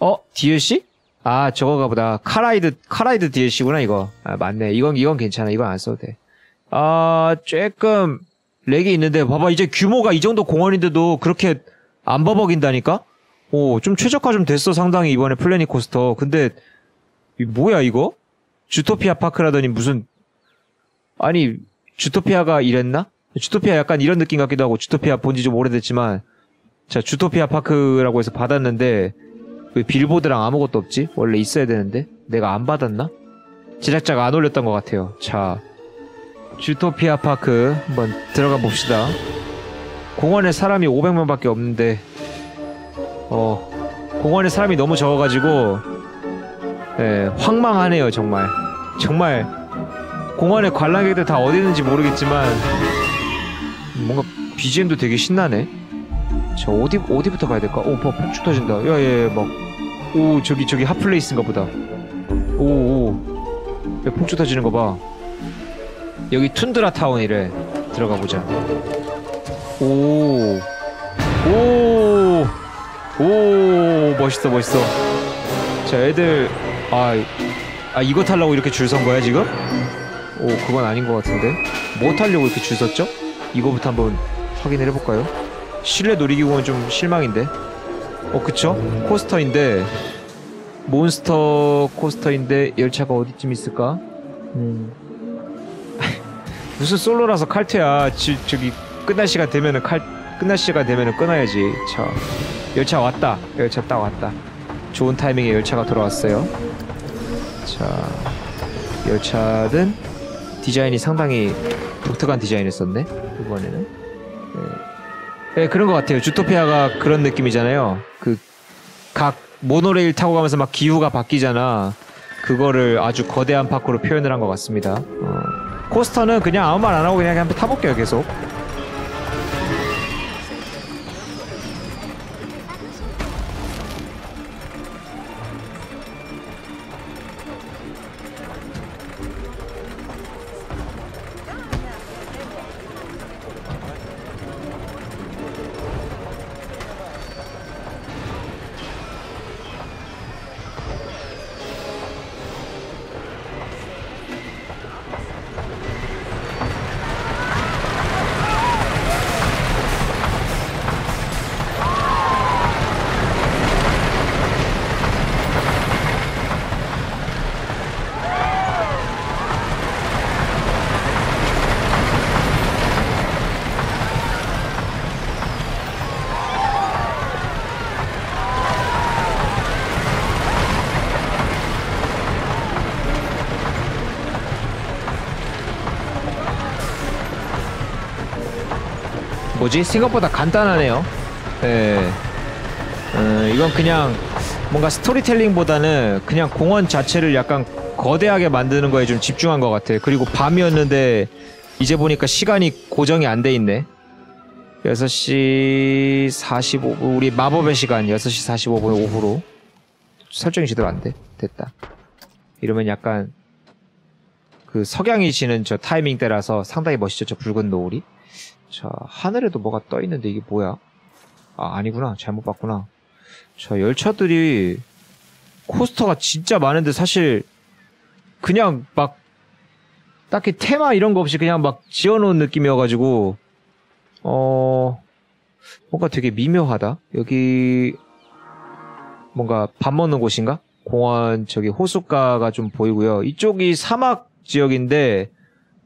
어 DLC? 아 저거가 보다 카라이드 카라이드 DLC구나 이거. 아 맞네. 이건 이건 괜찮아. 이건 안 써도 돼. 아 조금 렉이 있는데 봐봐 이제 규모가 이 정도 공원인데도 그렇게 안 버벅인다니까? 오 좀 최적화 좀 됐어 상당히 이번에 플래닛 코스터. 근데 이 뭐야 이거? 주토피아 파크라더니 무슨 아니 주토피아가 이랬나? 주토피아 약간 이런 느낌 같기도 하고 주토피아 본지 좀 오래됐지만 자 주토피아 파크라고 해서 받았는데 왜 빌보드랑 아무것도 없지? 원래 있어야 되는데 내가 안 받았나? 제작자가 안 올렸던 것 같아요. 자 주토피아 파크 한번 들어가 봅시다. 공원에 사람이 500명밖에 없는데 어 공원에 사람이 너무 적어가지고 예, 황망하네요 정말 정말 공원에 관람객들 다 어디 있는지 모르겠지만 뭔가 BGM도 되게 신나네. 저 어디 어디부터 가야 될까? 오, 뭐 폭죽 터진다. 야예 막. 오 저기 저기 핫플레이스인가 보다. 오 오. 야, 폭죽 터지는 거 봐. 여기 툰드라 타운이래. 들어가 보자. 오. 오. 오 멋있어 멋있어. 자 애들 아, 아 이거 타려고 이렇게 줄 선 거야 지금? 오 그건 아닌 것 같은데 뭐 타려고 이렇게 줄 섰죠? 이거부터 한번 확인을 해볼까요? 실내 놀이기구는 좀 실망인데 어 그쵸? 코스터인데 몬스터 코스터인데 열차가 어디쯤 있을까? 음. 무슨 솔로라서 칼퇴야 지, 저기 끝날 시간 되면은 칼 끝날 시간 되면은 끊어야지 자 열차 왔다 열차 딱 왔다 좋은 타이밍에 열차가 돌아왔어요 자 열차는 디자인이 상당히 독특한 디자인을 썼네 이번에는 네. 네, 그런 것 같아요. 주토피아가 그런 느낌이잖아요. 그 각 모노레일 타고 가면서 막 기후가 바뀌잖아. 그거를 아주 거대한 파크로 표현을 한 것 같습니다. 어. 코스터는 그냥 아무 말 안 하고 그냥 한번 타볼게요 계속 뭐지? 생각보다 간단하네요. 예. 어, 이건 그냥 뭔가 스토리텔링보다는 그냥 공원 자체를 약간 거대하게 만드는 거에 좀 집중한 것 같아. 그리고 밤이었는데 이제 보니까 시간이 고정이 안 돼 있네. 6시 45분, 우리 마법의 시간 6시 45분 오후로. 설정이 제대로 안 돼. 됐다. 이러면 약간 그 석양이 지는 저 타이밍 때라서 상당히 멋있죠. 저 붉은 노을이. 자, 하늘에도 뭐가 떠 있는데 이게 뭐야? 아, 아니구나. 잘못 봤구나. 자, 열차들이 코스터가 진짜 많은데 사실 그냥 막 딱히 테마 이런 거 없이 그냥 막 지어놓은 느낌이어가지고 어 뭔가 되게 미묘하다. 여기 뭔가 밥 먹는 곳인가? 공원 저기 호숫가가 좀 보이고요. 이쪽이 사막 지역인데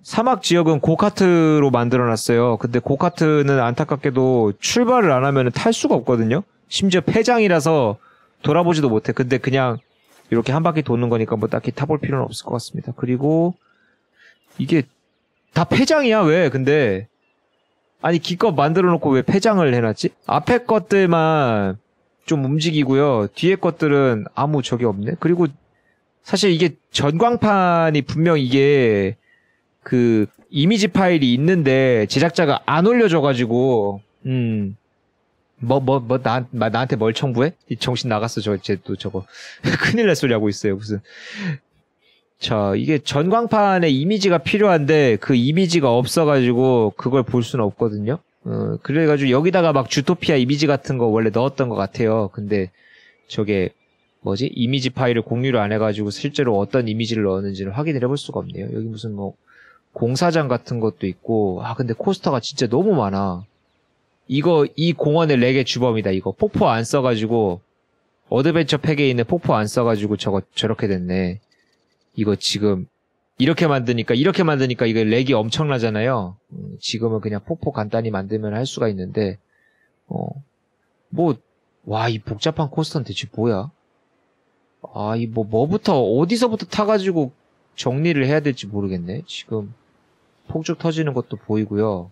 사막 지역은 고카트로 만들어놨어요. 근데 고카트는 안타깝게도 출발을 안 하면 탈 수가 없거든요. 심지어 폐장이라서 돌아보지도 못해. 근데 그냥 이렇게 한 바퀴 도는 거니까 뭐 딱히 타볼 필요는 없을 것 같습니다. 그리고 이게 다 폐장이야 왜? 근데 아니 기껏 만들어 놓고 왜 폐장을 해놨지? 앞에 것들만 좀 움직이고요. 뒤에 것들은 아무 적이 없네. 그리고 사실 이게 전광판이 분명 이게 그 이미지 파일이 있는데 제작자가 안 올려줘가지고 음. 뭐, 뭐, 뭐, 나, 나한테 뭘 청구해? 이 정신 나갔어, 저, 쟤 또 저거. 큰일 날 소리 하고 있어요, 무슨. 자, 이게 전광판에 이미지가 필요한데, 그 이미지가 없어가지고, 그걸 볼 수는 없거든요? 어, 그래가지고 여기다가 막 주토피아 이미지 같은 거 원래 넣었던 것 같아요. 근데, 저게, 뭐지? 이미지 파일을 공유를 안 해가지고 실제로 어떤 이미지를 넣었는지를 확인을 해볼 수가 없네요. 여기 무슨 뭐 공사장 같은 것도 있고 아 근데 코스터가 진짜 너무 많아. 이거 이 공원의 렉의 주범이다. 이거 폭포 안 써가지고 어드벤처 팩에 있는 폭포 안 써가지고 저거 저렇게 됐네. 이거 지금 이렇게 만드니까 이렇게 만드니까 이거 렉이 엄청나잖아요. 음, 지금은 그냥 폭포 간단히 만들면 할 수가 있는데 어 뭐 와 이 복잡한 코스터는 대체 뭐야? 아 이 뭐 뭐부터 어디서부터 타가지고 정리를 해야 될지 모르겠네. 지금 폭죽 터지는 것도 보이고요.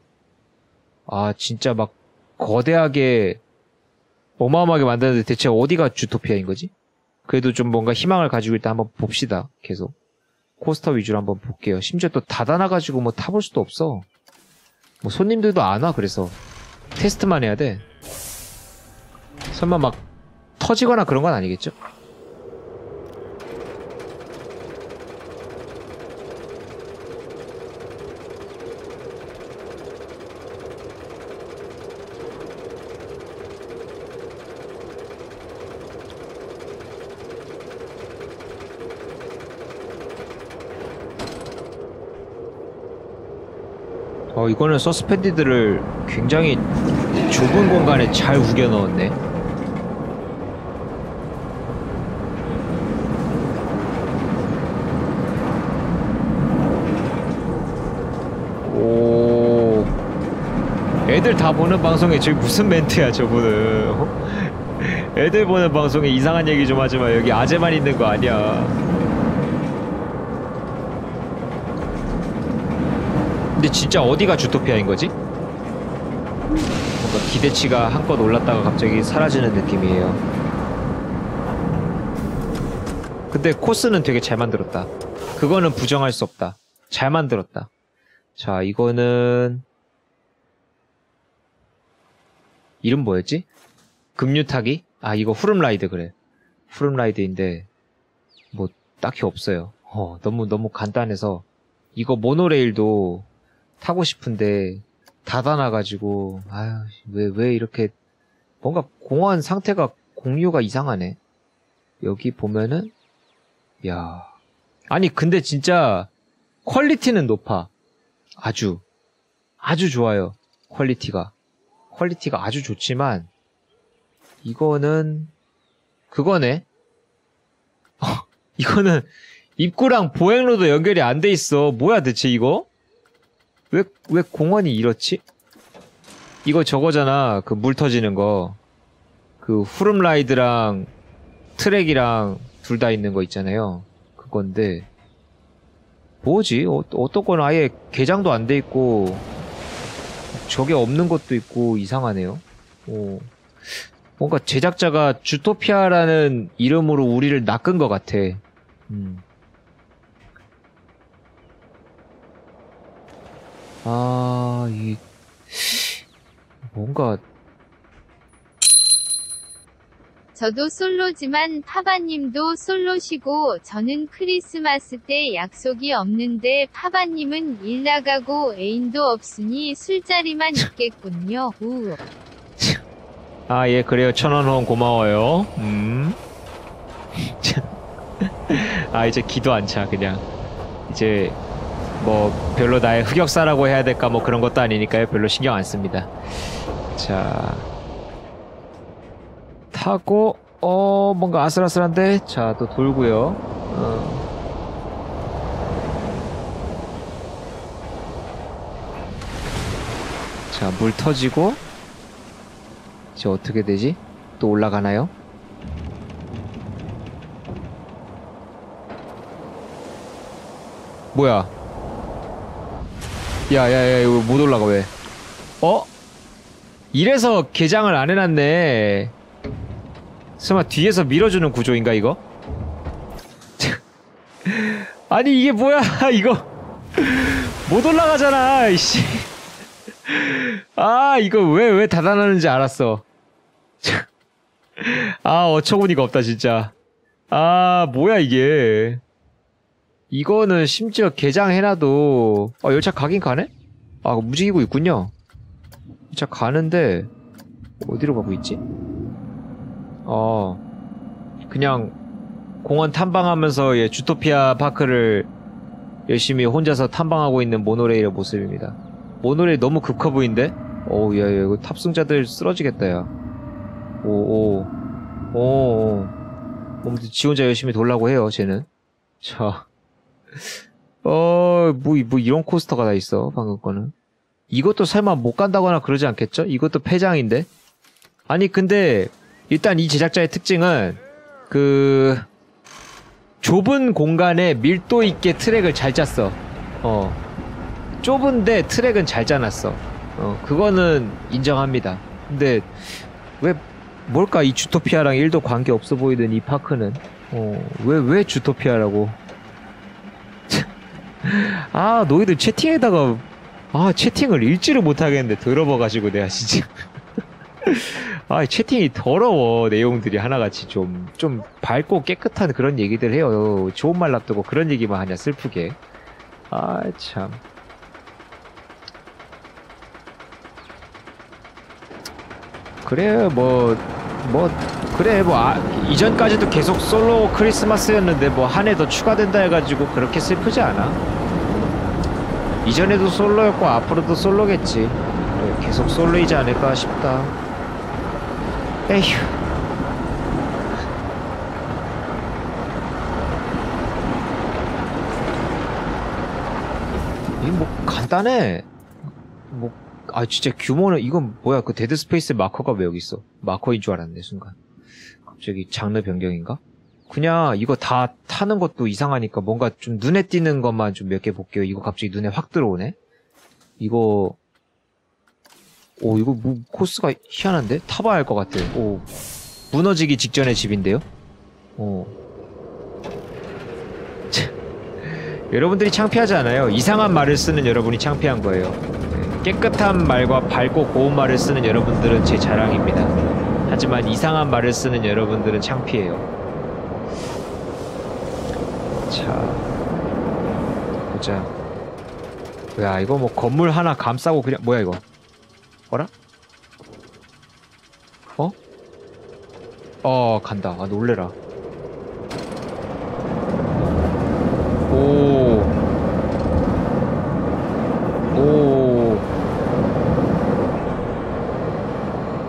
아 진짜 막 거대하게 어마어마하게 만드는데 대체 어디가 주토피아인 거지? 그래도 좀 뭔가 희망을 가지고 일단 한번 봅시다. 계속. 코스터 위주로 한번 볼게요. 심지어 또 닫아놔가지고 뭐 타볼 수도 없어. 뭐 손님들도 안 와, 그래서. 테스트만 해야 돼. 설마 막 터지거나 그런 건 아니겠죠? 어, 이거는 서스펜디드를 굉장히 좁은 공간에 잘 우겨 넣었네. 오. 애들 다 보는 방송에 저기 무슨 멘트야, 저분은. 어? 애들 보는 방송에 이상한 얘기 좀 하지 마. 여기 아재만 있는 거 아니야. 근데 진짜 어디가 주토피아인 거지? 뭔가 기대치가 한껏 올랐다가 갑자기 사라지는 느낌이에요. 근데 코스는 되게 잘 만들었다. 그거는 부정할 수 없다. 잘 만들었다. 자, 이거는 이름 뭐였지? 급류타기? 아, 이거 후름라이드 그래. 후름라이드인데 뭐 딱히 없어요. 어, 너무 너무 간단해서 이거 모노레일도 타고 싶은데 닫아놔가지고 아유 왜 왜 이렇게 뭔가 공원 상태가 공유가 이상하네. 여기 보면은 야 아니 근데 진짜 퀄리티는 높아. 아주 아주 좋아요. 퀄리티가 퀄리티가 아주 좋지만 이거는 그거네. 어, 이거는 입구랑 보행로도 연결이 안 돼 있어. 뭐야 대체 이거? 왜, 왜 공원이 이렇지? 이거 저거잖아. 그 물 터지는 거. 그 후름 라이드랑 트랙이랑 둘 다 있는 거 있잖아요. 그건데. 뭐지? 어, 어떤 건 아예 개장도 안 돼 있고, 저게 없는 것도 있고, 이상하네요. 어. 뭔가 제작자가 주토피아라는 이름으로 우리를 낚은 것 같아. 음. 아, 이, 뭔가, 저도 솔로지만 파바님도 솔로시고 저는 크리스마스 때 약속이 없는데 파바님은 일 나가고 애인도 없으니 술자리만 있겠군요. 우. 아, 예, 그래요. 천원 후원 고마워요. 음. 아, 이제 기도 안 차, 그냥. 이제, 뭐, 별로 나의 흑역사라고 해야 될까, 뭐 그런 것도 아니니까요. 별로 신경 안 씁니다. 자. 타고, 어, 뭔가 아슬아슬한데? 자, 또 돌고요. 어. 자, 물 터지고, 이제 어떻게 되지? 또 올라가나요? 뭐야? 야야야 이거 못 올라가 왜? 어? 이래서 개장을 안 해놨네. 설마 뒤에서 밀어주는 구조인가 이거? 아니 이게 뭐야 이거 못 올라가잖아 이씨. 아 이거 왜 왜 닫아놨는지 알았어. 아 어처구니가 없다 진짜. 아 뭐야 이게. 이거는 심지어 개장해놔도 아 열차 가긴 가네? 아 움직이고 있군요. 열차 가는데 어디로 가고 있지? 어 그냥 공원 탐방하면서 예, 주토피아 파크를 열심히 혼자서 탐방하고 있는 모노레일의 모습입니다. 모노레일 너무 급커 보인데? 어우, 야, 야, 이거 탑승자들 쓰러지겠다, 야. 오, 오. 오, 오. 뭐, 지 혼자 열심히 돌라고 해요, 쟤는. 자. 어, 뭐, 뭐, 이런 코스터가 다 있어, 방금 거는. 이것도 설마 못 간다거나 그러지 않겠죠? 이것도 폐장인데? 아니, 근데, 일단 이 제작자의 특징은, 그, 좁은 공간에 밀도 있게 트랙을 잘 짰어. 어. 좁은데 트랙은 잘 짜놨어. 어, 그거는 인정합니다. 근데, 왜, 뭘까, 이 주토피아랑 1도 관계 없어 보이던 이 파크는. 어, 왜, 왜 주토피아라고. 아, 너희들 채팅에다가, 아, 채팅을 읽지를 못하겠는데, 더러워가지고 내가 진짜. 아, 채팅이 더러워, 내용들이 하나같이 좀, 좀 밝고 깨끗한 그런 얘기들 해요. 좋은 말 놔두고 그런 얘기만 하냐, 슬프게. 아, 참. 그래, 뭐, 뭐, 그래, 뭐, 아, 이전까지도 계속 솔로 크리스마스였는데, 뭐, 한 해 더 추가된다 해가지고 그렇게 슬프지 않아. 이전에도 솔로였고, 앞으로도 솔로겠지. 계속 솔로이지 않을까 싶다. 에휴. 이뭐 간단해. 뭐 아 진짜 규모는 이건 뭐야 그 데드 스페이스 마커가 왜 여기 있어? 마커인 줄 알았네 순간. 갑자기 장르 변경인가? 그냥 이거 다 타는 것도 이상하니까 뭔가 좀 눈에 띄는 것만 좀 몇 개 볼게요. 이거 갑자기 눈에 확 들어오네. 이거 오 이거 뭐 코스가 희한한데? 타봐야 할 것 같아. 오 무너지기 직전의 집인데요? 오 참, 여러분들이 창피하지 않아요. 이상한 말을 쓰는 여러분이 창피한 거예요. 네, 깨끗한 말과 밝고 고운 말을 쓰는 여러분들은 제 자랑입니다. 하지만 이상한 말을 쓰는 여러분들은 창피해요. 자, 보자. 야, 이거 뭐 건물 하나 감싸고 그냥 뭐야 이거? 어라? 어? 어, 간다. 아, 놀래라. 오. 오.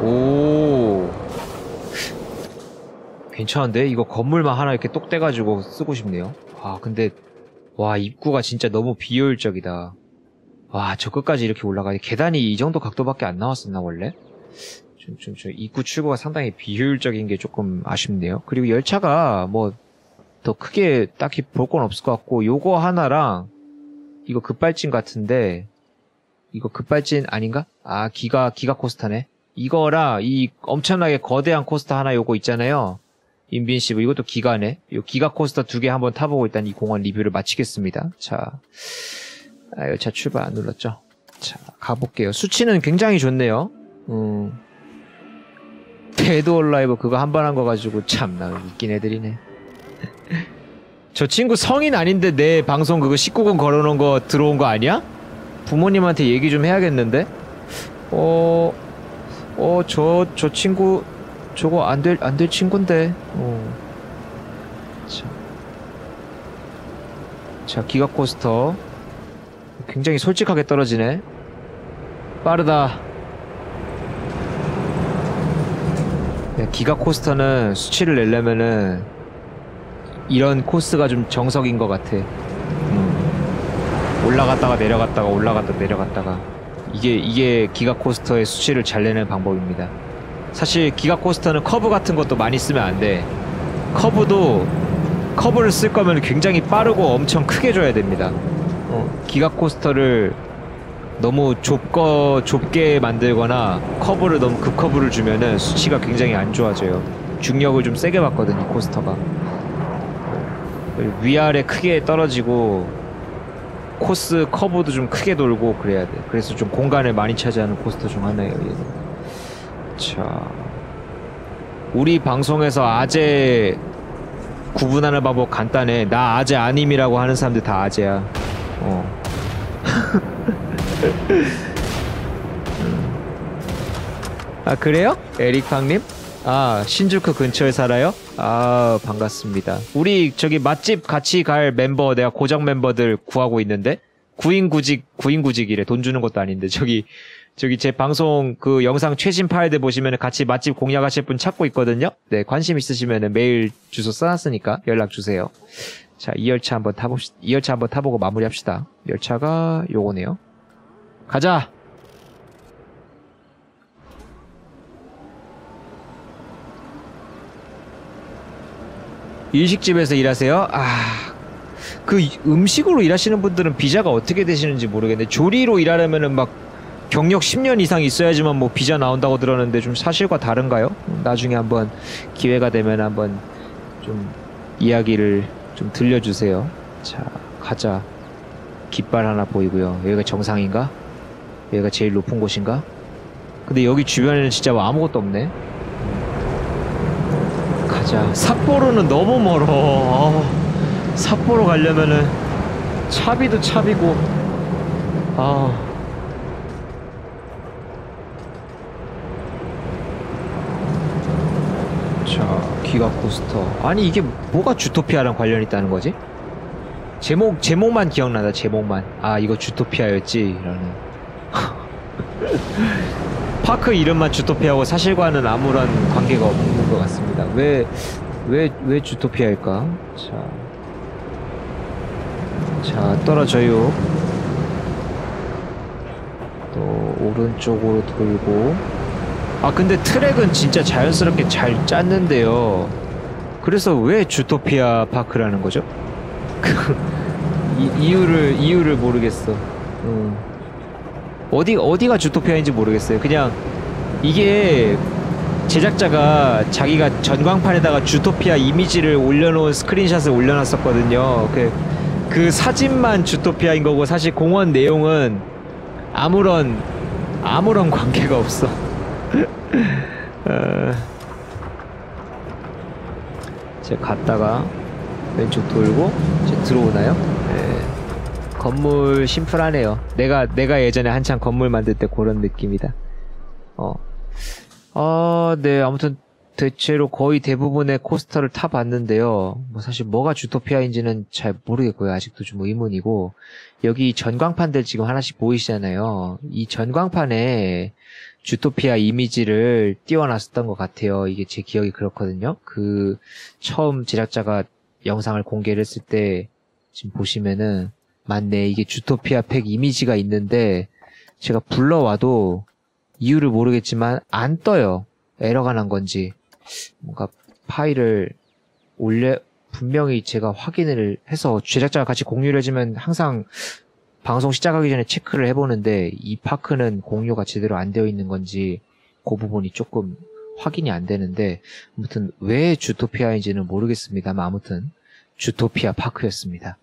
오. 괜찮은데? 이거 건물만 하나 이렇게 똑 떼가지고 쓰고 싶네요. 아, 근데, 와, 입구가 진짜 너무 비효율적이다. 와, 저 끝까지 이렇게 올라가니 계단이 이 정도 각도밖에 안 나왔었나, 원래? 좀, 좀, 좀, 입구 출구가 상당히 비효율적인 게 조금 아쉽네요. 그리고 열차가 뭐, 더 크게 딱히 볼 건 없을 것 같고, 요거 하나랑, 이거 급발진 같은데, 이거 급발진 아닌가? 아, 기가, 기가 코스타네. 이거랑 이 엄청나게 거대한 코스터 하나 요거 있잖아요. 인빈시브 이것도 기가네. 요 기가 코스터 두 개 한번 타보고 일단 이 공원 리뷰를 마치겠습니다. 자, 아, 열차 출발 안 눌렀죠? 자, 가볼게요. 수치는 굉장히 좋네요. 음. 데드 얼라이브 그거 한 번 한 거 가지고 참나 웃긴 애들이네. 저 친구 성인 아닌데 내 방송 그거 19금 걸어놓은 거 들어온 거 아니야? 부모님한테 얘기 좀 해야겠는데? 어, 어, 저, 저 친구, 저거 안 될, 안 될 친구인데, 어. 자. 자, 기가 코스터. 굉장히 솔직하게 떨어지네. 빠르다. 네, 기가 코스터는 수치를 내려면은 이런 코스가 좀 정석인 것 같아. 음. 올라갔다가 내려갔다가 올라갔다 내려갔다가 이게 이게 기가 코스터의 수치를 잘 내는 방법입니다. 사실 기가 코스터는 커브 같은 것도 많이 쓰면 안 돼. 커브도 커브를 쓸 거면 굉장히 빠르고 엄청 크게 줘야 됩니다. 어, 기가 코스터를 너무 좁거 좁게 만들거나 커브를 너무 급커브를 주면은 수치가 굉장히 안 좋아져요. 중력을 좀 세게 받거든 이 코스터가. 위아래 크게 떨어지고 코스 커브도 좀 크게 돌고 그래야 돼. 그래서 좀 공간을 많이 차지하는 코스터 중 하나예요. 얘는. 자, 우리 방송에서 아재 구분하는 방법 간단해. 나 아재 아님이라고 하는 사람들 다 아재야. 어. 음. 아 그래요? 에릭팡님? 아, 신주쿠 근처에 살아요? 아, 반갑습니다. 우리 저기 맛집 같이 갈 멤버, 내가 고정 멤버들 구하고 있는데? 구인구직, 구인구직이래. 돈 주는 것도 아닌데. 저기, 저기 제 방송 그 영상 최신 파일들 보시면 같이 맛집 공략하실 분 찾고 있거든요? 네, 관심 있으시면 메일 주소 써놨으니까 연락 주세요. 자, 이 열차 한번 타봅시다. 이 열차 한번 타보고 마무리합시다. 열차가 요거네요. 가자! 일식집에서 일하세요? 아, 그 음식으로 일하시는 분들은 비자가 어떻게 되시는지 모르겠네. 조리로 일하려면은 막 경력 10년 이상 있어야지만 뭐 비자 나온다고 들었는데 좀 사실과 다른가요? 나중에 한번 기회가 되면 한번 좀 이야기를 좀 들려주세요. 자, 가자. 깃발 하나 보이고요. 여기가 정상인가? 여기가 제일 높은 곳인가? 근데 여기 주변에는 진짜 뭐 아무것도 없네. 가자. 삿포로는 너무 멀어. 아, 삿포로 가려면은 차비도 차비고. 아. 자, 기가 코스터. 아니 이게 뭐가 주토피아랑 관련이 있다는 거지? 제목 제목만 기억나다. 제목만. 아 이거 주토피아였지 라는. 파크 이름만 주토피아고 사실과는 아무런 관계가 없는 것 같습니다. 왜, 왜, 왜 주토피아일까? 자. 자, 떨어져요. 또, 오른쪽으로 돌고. 아, 근데 트랙은 진짜 자연스럽게 잘 짰는데요. 그래서 왜 주토피아 파크라는 거죠? 그, 이, 이유를, 이유를 모르겠어. 음. 어디 어디가 주토피아인지 모르겠어요. 그냥 이게 제작자가 자기가 전광판에다가 주토피아 이미지를 올려놓은 스크린샷을 올려놨었거든요. 그, 그 사진만 주토피아인 거고 사실 공원 내용은 아무런 아무런 관계가 없어. 어... 제가 갔다가 왼쪽 돌고 이제 들어오나요? 네. 건물 심플하네요. 내가 내가 예전에 한창 건물 만들 때 그런 느낌이다. 어. 아, 네. 아무튼 대체로 거의 대부분의 코스터를 타봤는데요. 뭐 사실 뭐가 주토피아인지는 잘 모르겠고요. 아직도 좀 의문이고 여기 전광판들 지금 하나씩 보이시잖아요. 이 전광판에 주토피아 이미지를 띄워놨었던 것 같아요. 이게 제 기억이 그렇거든요. 그 처음 제작자가 영상을 공개를 했을 때 지금 보시면은 맞네. 이게 주토피아 팩 이미지가 있는데 제가 불러와도 이유를 모르겠지만 안 떠요. 에러가 난 건지. 뭔가 파일을 올려 분명히 제가 확인을 해서 제작자가 같이 공유를 해주면 항상 방송 시작하기 전에 체크를 해보는데 이 파크는 공유가 제대로 안 되어 있는 건지 그 부분이 조금 확인이 안 되는데 아무튼 왜 주토피아인지는 모르겠습니다만 아무튼 주토피아 파크였습니다.